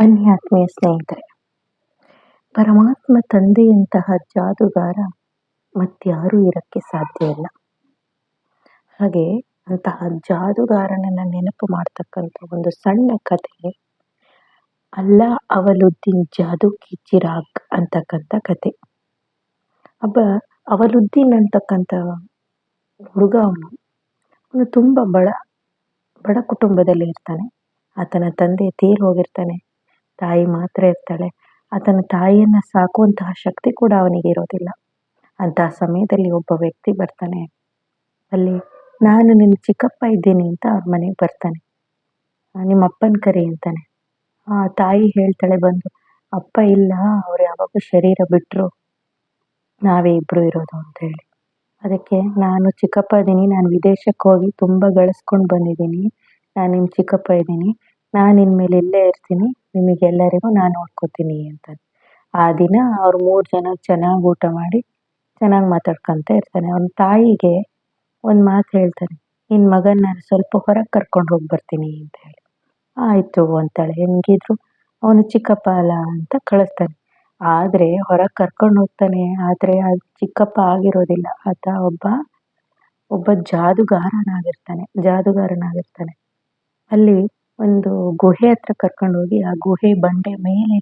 ಬನ್ನಿ ಆತ್ಮೀಯ ಸ್ನೇಹಿತರೆ, ಪರಮಾತ್ಮ ತಂದೆಯಂತಹ ಜಾದುಗಾರ ಮತ್ತಾರೂ ಇರಕ್ಕೆ ಸಾಧ್ಯ ಇಲ್ಲ. ಹಾಗೆ ಅಂತಹ ಜಾದುಗಾರನನ್ನ ನೆನಪು ಮಾಡ್ತಕ್ಕಂಥ ಒಂದು ಸಣ್ಣ ಕಥೆ, ಅಲ್ಲಾ ಅವಲುದ್ದೀನ್ ಜಾದು ಕಿ ಚಿರಾಗ್ ಅಂತಕ್ಕಂಥ ಕತೆ ಒಬ್ಬ ಅವಲುದ್ದೀನ್ ಅಂತಕ್ಕಂಥ ಹುಡುಗ ಅವನು ಅವನು ತುಂಬ ಬಡ ಬಡ ಕುಟುಂಬದಲ್ಲಿ ಇರ್ತಾನೆ. ಆತನ ತಂದೆ ತೇರು ಹೋಗಿರ್ತಾನೆ. ತಾಯಿ ಮಾತ್ರ ಇರ್ತಾಳೆ. ಆತನ ತಾಯಿಯನ್ನ ಸಾಕುವಂತಹ ಶಕ್ತಿ ಕೂಡ ಅವನಿಗೆ ಇರೋದಿಲ್ಲ. ಅಂತಹ ಸಮಯದಲ್ಲಿ ಒಬ್ಬ ವ್ಯಕ್ತಿ ಬರ್ತಾನೆ. ಅಲ್ಲಿ, ನಾನು ನಿನ್ನ ಚಿಕ್ಕಪ್ಪ ಇದ್ದೀನಿ ಅಂತ ಅವ್ರ ಮನೆಗೆ ಬರ್ತಾನೆ. ನಿಮ್ಮ ಅಪ್ಪನ ಕರಿ ಅಂತಾನೆ. ಆ ತಾಯಿ ಹೇಳ್ತಾಳೆ, ಬಂದು, ಅಪ್ಪ ಇಲ್ಲ, ಅವ್ರು ಯಾವಾಗ ಶರೀರ ಬಿಟ್ಟರು ನಾವೇ ಇಬ್ಬರು ಇರೋದು ಅಂತ ಹೇಳಿ. ಅದಕ್ಕೆ, ನಾನು ಚಿಕ್ಕಪ್ಪ ಇದ್ದೀನಿ, ನಾನು ವಿದೇಶಕ್ಕೆ ಹೋಗಿ ತುಂಬ ಗಳಿಸ್ಕೊಂಡು ಬಂದಿದ್ದೀನಿ. ನಾನು ನಿಮ್ಮ ಚಿಕ್ಕಪ್ಪ ಇದ್ದೀನಿ. ನಾನು ಇನ್ಮೇಲೆ ಇಲ್ಲೇ ಇರ್ತೀನಿ, ನಿಮಗೆಲ್ಲರಿಗೂ ನಾನು ನೋಡ್ಕೋತೀನಿ ಅಂತ ಆ ದಿನ ಅವ್ರು ಮೂರು ಜನ ಚೆನ್ನಾಗಿ ಊಟ ಮಾಡಿ, ಚೆನ್ನಾಗಿ ಮಾತಾಡ್ಕೊಂತ ಇರ್ತಾನೆ. ಅವನ ತಾಯಿಗೆ ಒಂದು ಮಾತು ಹೇಳ್ತಾನೆ ನಿನ್ನ ಮಗನ ನಾನು ಸ್ವಲ್ಪ ಹೊರಗೆ ಕರ್ಕೊಂಡು ಹೋಗಿ ಬರ್ತೀನಿ ಅಂತ ಹೇಳಿ. ಆಯಿತು ಅಂತಾಳೆ. ಹೆಂಗಿದ್ರು? ಅವನು ಚಿಕ್ಕಪ್ಪ ಅಲ್ಲ ಅಂತ ಕಳಿಸ್ತಾನೆ. ಆದರೆ ಹೊರಗೆ ಕರ್ಕೊಂಡು ಹೋಗ್ತಾನೆ, ಆದರೆ ಅದು ಚಿಕ್ಕಪ್ಪ ಆಗಿರೋದಿಲ್ಲ. ಆತ ಒಬ್ಬ ಒಬ್ಬ ಜಾದುಗಾರನಾಗಿರ್ತಾನೆ ಜಾದುಗಾರನಾಗಿರ್ತಾನೆ. ಅಲ್ಲಿ ಒಂದು ಗುಹೆ ಹತ್ರ ಕರ್ಕೊಂಡು ಹೋಗಿ ಆ ಗುಹೆ ಬಂಡೆ ಮೇಲೆ,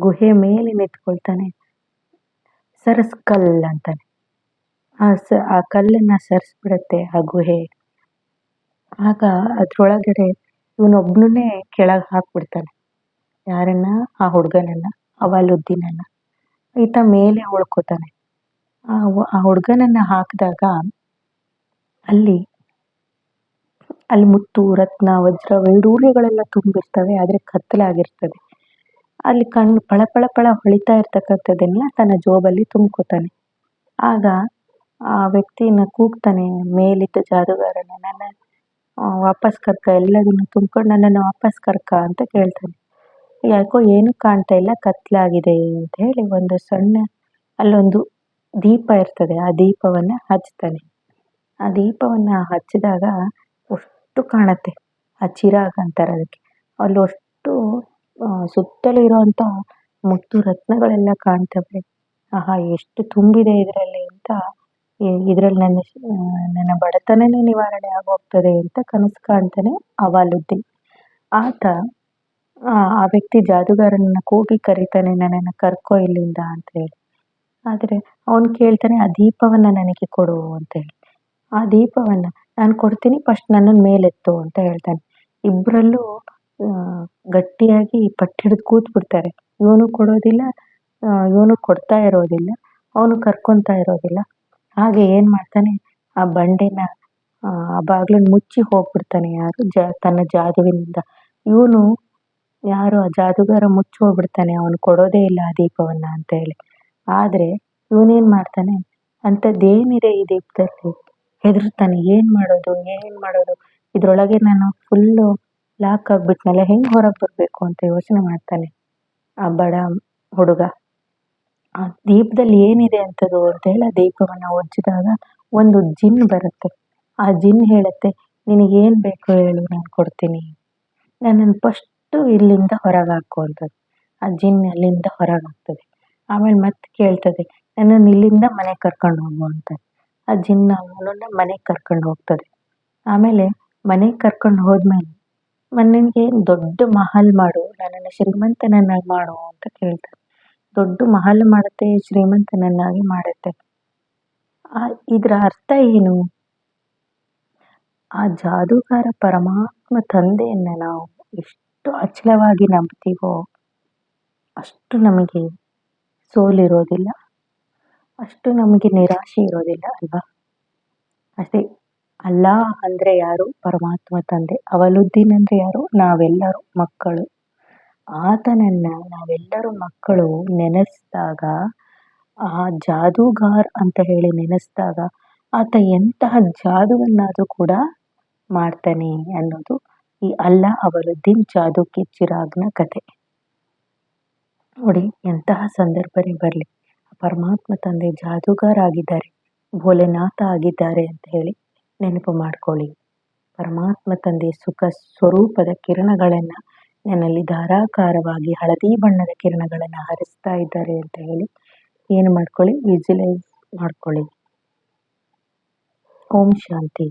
ಗುಹೆ ಮೇಲೆ ನಿಂತ್ಕೊಳ್ತಾನೆ ಸರಸ್ ಕಲ್ ಅಂತಾನೆ. ಆ ಸ, ಆ ಕಲ್ಲನ್ನ ಸರಿಸ್ಬಿಡುತ್ತೆ ಆ ಗುಹೆ. ಆಗ ಅದ್ರೊಳಗಡೆ ಇವನೊಬ್ನೇ ಕೆಳಗೆ ಹಾಕ್ಬಿಡ್ತಾನೆ. ಯಾರನ್ನ? ಆ ಹುಡುಗನನ್ನ, ಅವಲುದ್ದೀನನ್ನ. ಈತ ಮೇಲೆ ಉಳ್ಕೋತಾನೆ. ಆ ಆ ಹುಡುಗನನ್ನ ಹಾಕಿದಾಗ ಅಲ್ಲಿ ಅಲ್ಲಿ ಮುತ್ತು ರತ್ನ, ವಜ್ರ, ವೈಡೂರ್ಯಗಳೆಲ್ಲ ತುಂಬಿರ್ತವೆ, ಆದರೆ ಕತ್ತಲಾಗಿರ್ತದೆ. ಅಲ್ಲಿ ಕಣ್ಣು ಪಳ ಪಳ ಪಳ ಹೊಳಿತಾ ಇರ್ತಕ್ಕಂಥದ್ದನ್ನೆಲ್ಲ ತನ್ನ ಜೋಬಲ್ಲಿ ತುಂಬ್ಕೋತಾನೆ. ಆಗ ಆ ವ್ಯಕ್ತಿನ ಕೂಗ್ತಾನೆ, ಮೇಲಿದ್ದ ಜಾದುಗಾರನ ನನ್ನ ವಾಪಸ್ ಕರ್ಕ, ಎಲ್ಲದನ್ನು ತುಂಬ್ಕೊಂಡು ನನ್ನನ್ನು ವಾಪಸ್ ಕರ್ಕ ಅಂತ ಕೇಳ್ತಾನೆ. ಯಾಕೋ ಏನು ಕಾಣ್ತಾ ಇಲ್ಲ, ಕತ್ಲಾಗಿದೆ ಅಂತ ಹೇಳಿ ಒಂದು ಸಣ್ಣ, ಅಲ್ಲೊಂದು ದೀಪ ಇರ್ತದೆ, ಆ ದೀಪವನ್ನು ಹಚ್ತಾನೆ. ಆ ದೀಪವನ್ನು ಹಚ್ಚಿದಾಗ ಅಷ್ಟು ಕಾಣುತ್ತೆ. ಆ ಚಿರಾಗ್ ಅಂತಾರೆ ಅದಕ್ಕೆ. ಅಲ್ಲಿ ಅಷ್ಟು ಸುತ್ತಲೂ ಇರುವಂಥ ಮುತ್ತು ರತ್ನಗಳೆಲ್ಲ ಕಾಣ್ತವೆ ಆಹಾ, ಎಷ್ಟು ತುಂಬಿದೆ ಇದರಲ್ಲಿ ಅಂತ ಇದರಲ್ಲಿ ನನ್ನ ನನ್ನ ಬಡತನನೇ ನಿವಾರಣೆ ಆಗೋಗ್ತದೆ ಅಂತ ಕನಸು ಕಾಣ್ತಾನೆ ಅವಾಲುದ್ದೀನ್ ಆತ ಆ ವ್ಯಕ್ತಿ ಜಾದುಗಾರನನ್ನ ಕೂಗಿ ಕರೀತಾನೆ ನನ್ನನ್ನು ಕರ್ಕೋ ಇಲ್ಲಿಂದ ಅಂತ ಹೇಳಿ. ಆದರೆ ಅವನು ಕೇಳ್ತಾನೆ, ಆ ದೀಪವನ್ನು ನನಗೆ ಕೊಡು ಅಂತ ಹೇಳಿ. ಆ ದೀಪವನ್ನು ನಾನು ಕೊಡ್ತೀನಿ ಫಸ್ಟ್ ನನ್ನನ್ನು ಮೇಲೆತ್ತು ಅಂತ ಹೇಳ್ತಾನೆ. ಇಬ್ಬರಲ್ಲೂ ಗಟ್ಟಿಯಾಗಿ ಪಟ್ಟು ಹಿಡಿದು ಕೂತ್ ಬಿಡ್ತಾರೆ ಇವನು ಕೊಡೋದಿಲ್ಲ ಇವನು ಕೊಡ್ತಾ ಇರೋದಿಲ್ಲ, ಅವನು ಕರ್ಕೊತಾ ಇರೋದಿಲ್ಲ. ಹಾಗೆ ಏನು ಮಾಡ್ತಾನೆ, ಆ ಬಂಡೆನ, ಆ ಬಾಗಿಲನ್ನು ಮುಚ್ಚಿ ಹೋಗ್ಬಿಡ್ತಾನೆ ಯಾರು, ಜ, ತನ್ನ ಜಾದುವಿನಿಂದ. ಇವನು, ಯಾರು, ಆ ಜಾದುಗಾರ ಮುಚ್ಚಿ ಹೋಗ್ಬಿಡ್ತಾನೆ, ಅವನು ಕೊಡೋದೇ ಇಲ್ಲ ಆ ದೀಪವನ್ನು ಅಂತ ಹೇಳಿ. ಆದರೆ, ಇವನೇನು ಮಾಡ್ತಾನೆ, ಅಂಥದ್ದೇನಿದೆ ಈ ದೀಪದಲ್ಲಿ? ಹೆದರ್ತಾನೆ, ಏನು ಮಾಡೋದು ಏನು ಮಾಡೋದು? ಇದರೊಳಗೆ ನಾನು ಫುಲ್ಲು ಲಾಕ್ ಆಗಿಬಿಟ್ನಲ್ಲ ಹೆಂಗ್ ಹೊರಗೆ ಬರಬೇಕು ಅಂತ ಯೋಚನೆ ಮಾಡ್ತಾನೆ, ಆ ಬಡ ಹುಡುಗ. ಆ ದೀಪದಲ್ಲಿ ಏನಿದೆ ಅಂತದು ಅಂತ ಹೇಳಿ ಆ ದೀಪವನ್ನು ಒಜ್ಜಿದಾಗ ಒಂದು ಜಿನ್ ಬರುತ್ತೆ. ಆ ಜಿನ್ ಹೇಳುತ್ತೆ, ನಿನಗೇನು ಬೇಕು ಹೇಳು, ನಾನು ಕೊಡ್ತೀನಿ. ನನ್ನನ್ನು ಫಸ್ಟು ಇಲ್ಲಿಂದ ಹೊರಗೆ ಹಾಕುವಂಥದ್ದು ಆ ಜಿನ್ ಅಲ್ಲಿಂದ ಹೊರಗಾಗ್ತದೆ ಆಮೇಲೆ ಮತ್ತೆ ಕೇಳ್ತದೆ, ನನ್ನನ್ನು ಇಲ್ಲಿಂದ ಮನೆಗೆ ಕರ್ಕೊಂಡು ಹೋಗು ಅಂತ ಆ ಜಿನ್ ಅವನನ್ನ ಮನೆಗೆ ಕರ್ಕೊಂಡು ಹೋಗ್ತದೆ. ಆಮೇಲೆ ಮನೆಗೆ ಕರ್ಕೊಂಡು ಹೋದ್ಮೇಲೆ ನನಗೆ ದೊಡ್ಡ ಮಹಲ್ ಮಾಡು, ನನ್ನನ್ನು ಶ್ರೀಮಂತನನ್ನಾಗಿ ಮಾಡು ಅಂತ ಕೇಳ್ತಾರೆ. ದೊಡ್ಡ ಮಹಲ್ ಮಾಡುತ್ತೆ, ಶ್ರೀಮಂತನನ್ನಾಗಿ ಮಾಡುತ್ತೆ. ಇದರ ಅರ್ಥ ಏನು? ಆ ಜಾದೂಗಾರ ಪರಮಾತ್ಮ ತಂದೆಯನ್ನು ನಾವು ಎಷ್ಟು ಅಚಲವಾಗಿ ನಂಬ್ತೀವೋ ಅಷ್ಟು ನಮಗೆ ಸೋಲಿರೋದಿಲ್ಲ. ಅಷ್ಟು ನಮಗೆ ನಿರಾಶೆ ಇರೋದಿಲ್ಲ ಅಲ್ವಾ? ಅಷ್ಟೇ ಅಲ್ಲ ಅಂದರೆ ಯಾರು? ಪರಮಾತ್ಮ ತಂದೆ. ಅವಲುದ್ದೀನ್ ಅಂದರೆ ಯಾರು? ನಾವೆಲ್ಲರೂ ಮಕ್ಕಳು. ಆತನನ್ನ ನಾವೆಲ್ಲರೂ ಮಕ್ಕಳು ನೆನೆಸಿದಾಗ, ಆ ಜಾದೂಗಾರ್ ಅಂತ ಹೇಳಿ ನೆನೆಸಿದಾಗ, ಆತ ಎಂತಹ ಜಾದುವನ್ನಾದರೂ ಕೂಡ ಮಾಡ್ತಾನೆ ಅನ್ನೋದು ಈ ಅಲ್ಲ ಅವಲುದ್ದೀನ್ ಜಾದು ಕಿ ಚಿರಾಗ್ನ ಕತೆ. ನೋಡಿ, ಎಂತಹ ಸಂದರ್ಭನೇ ಬರಲಿ. ಪರಮಾತ್ಮ ತಂದೆ ಜಾದೂಗಾರ ಆಗಿದ್ದಾರೆ ಭೋಲೆನಾಥ ಆಗಿದ್ದಾರೆ ಅಂತ ಹೇಳಿ ನೆನಪು ಮಾಡ್ಕೊಳ್ಳಿ. ಪರಮಾತ್ಮ ತಂದೆ ಸುಖ ಸ್ವರೂಪದ ಕಿರಣಗಳನ್ನು ನನ್ನಲ್ಲಿ ಧಾರಾಕಾರವಾಗಿ ಹಳದಿ ಬಣ್ಣದ ಕಿರಣಗಳನ್ನು ಹರಿಸ್ತಾ ಇದ್ದಾರೆ ಅಂತ ಹೇಳಿ ಏನು ಮಾಡ್ಕೊಳ್ಳಿ, ವಿಜುಲೈಸ್ ಮಾಡ್ಕೊಳ್ಳಿ. ಓಂ ಶಾಂತಿ.